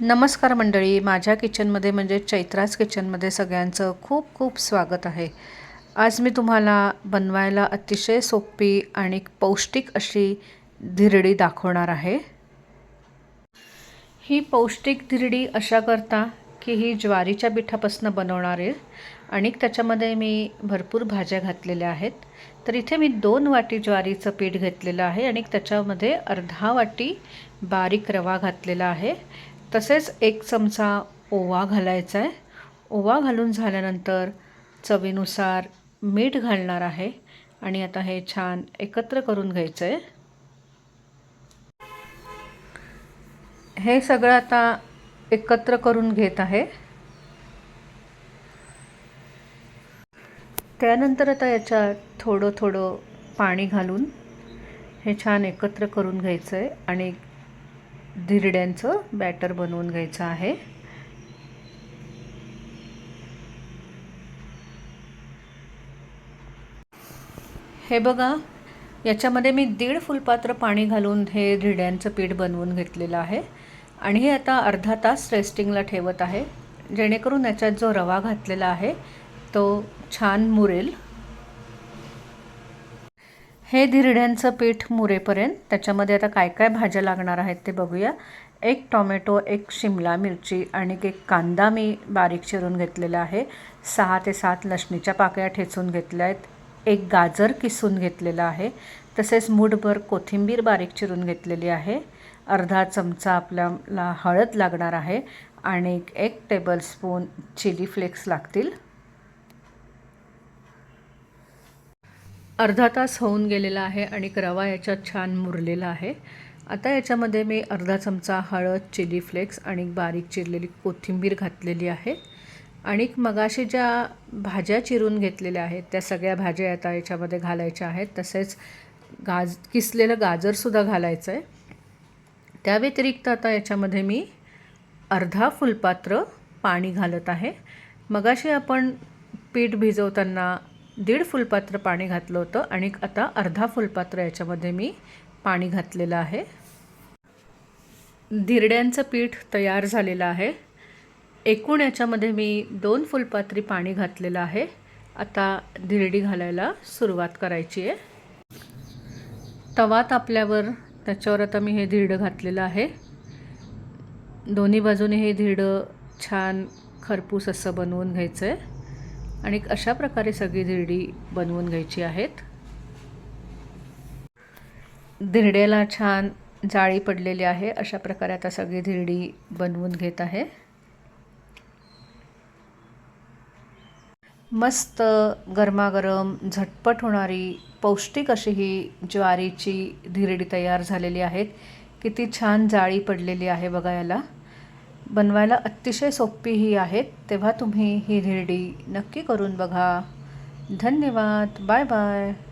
नमस्कार मंडळी माझ्या किचनमध्ये म्हणजे चैत्रास किचनमध्ये सगळ्यांचं खूप खूप स्वागत आहे. आज मी तुम्हाला बनवायला अतिशय सोपी आणि पौष्टिक अशी धिरडी दाखवणार आहे. ही पौष्टिक धिरडी अशा करता की ही ज्वारीच्या पिठापासून बनवणार आहे आणि त्याच्यामध्ये मी भरपूर भाज्या घातलेल्या आहेत. तर इथे मी दोन वाटी ज्वारीचं पीठ घेतलेलं आहे आणि त्याच्यामध्ये अर्धा वाटी बारीक रवा घातलेला आहे. तसेच एक चमचा ओवा घालायचा आहे. ओवा घालून झाल्यानंतर चवीनुसार मीठ घालणार आहे आणि आता हे छान एकत्र करून घ्यायचं आहे. हे सगळं आता एकत्र करून घेत आहे. त्यानंतर आता याच्यात थोडं थोडं पाणी घालून हे छान एकत्र करून घ्यायचं आहे आणि धिरड्यांचं बॅटर बनवून घ्यायचं आहे. हे बघा याच्यामध्ये मी दीड फुलपात्र पाणी घालून हे धिरड्यांचं पीठ बनवून घेतलेलं आहे. आणि हे आता अर्धा तास रेस्टिंगला ठेवत आहे. जेणेकरून याच्यात जो रवा घातलेला आहे तो छान मुरेल. हे धिरड्यांचं पीठ मुरेपर्यंत त्याच्यामध्ये आता काय काय भाज्या लागणार आहेत ते बघूया. एक टॉमॅटो एक शिमला मिरची आणि एक कांदा मी बारीक चिरून घेतलेला आहे. सहा ते सात लसणीच्या पाकळ्या ठेचून घेतल्या आहेत. एक गाजर किसून घेतलेला आहे. तसेच मूठभर कोथिंबीर बारीक चिरून घेतलेली आहे. अर्धा चमचा आपल्याला हळद लागणार आहे आणि एक टेबलस्पून चिली फ्लेक्स लागतील. अर्धा तास होऊन गेलेला आहे आणि रवा याच्यात छान मुरलेला आहे. आता याच्यामध्ये मी अर्धा चमचा हळद चिली फ्लेक्स आणि बारीक चिरलेली कोथिंबीर घातलेली आहे. आणि मगाशी ज्या भाज्या चिरून घेतलेल्या आहेत त्या सगळ्या भाज्या आता याच्यामध्ये घालायच्या आहेत. तसेच गाज किसलेलं गाजरसुद्धा घालायचं आहे त्या व्यतिरिक्त आता याच्यामध्ये मी अर्धा फुलपात्र पाणी घालत आहे. मगाशी आपण पीठ भिजवताना दीड फुलपात्र पाणी घातलं होतं आणि आता अर्धा फुलपात्र याच्यामध्ये मी पाणी घातलेलं आहे. धिरड्यांचं पीठ तयार झालेलं आहे. एकूण याच्यामध्ये मी दोन फुलपात्री पाणी घातलेलं आहे. आता धिरडी घालायला सुरुवात करायची आहे. तवा तापल्यावर त्याच्यावर आता मी हे धिरडं घातलेलं आहे. दोन्ही बाजूने हे धिरडं छान खरपूस असं बनवून घ्यायचं आहे आणि अशा प्रकारे सगळी धिरडी बनवून घ्यायची आहेत. धिरड्याला छान जाळी पडलेली आहे. अशा प्रकारे आता सगळी धिरडी बनवून घेत आहे. मस्त गरमागरम झटपट होणारी पौष्टिक अशी ही ज्वारीची धिरडी तयार झालेली आहेत. किती छान जाळी पडलेली आहे बघा याला बनवायला अतिशय सोपी ही आहेत. तेव्हा तुम्ही ही धिरडी नक्की करून बघा. धन्यवाद. Bye bye.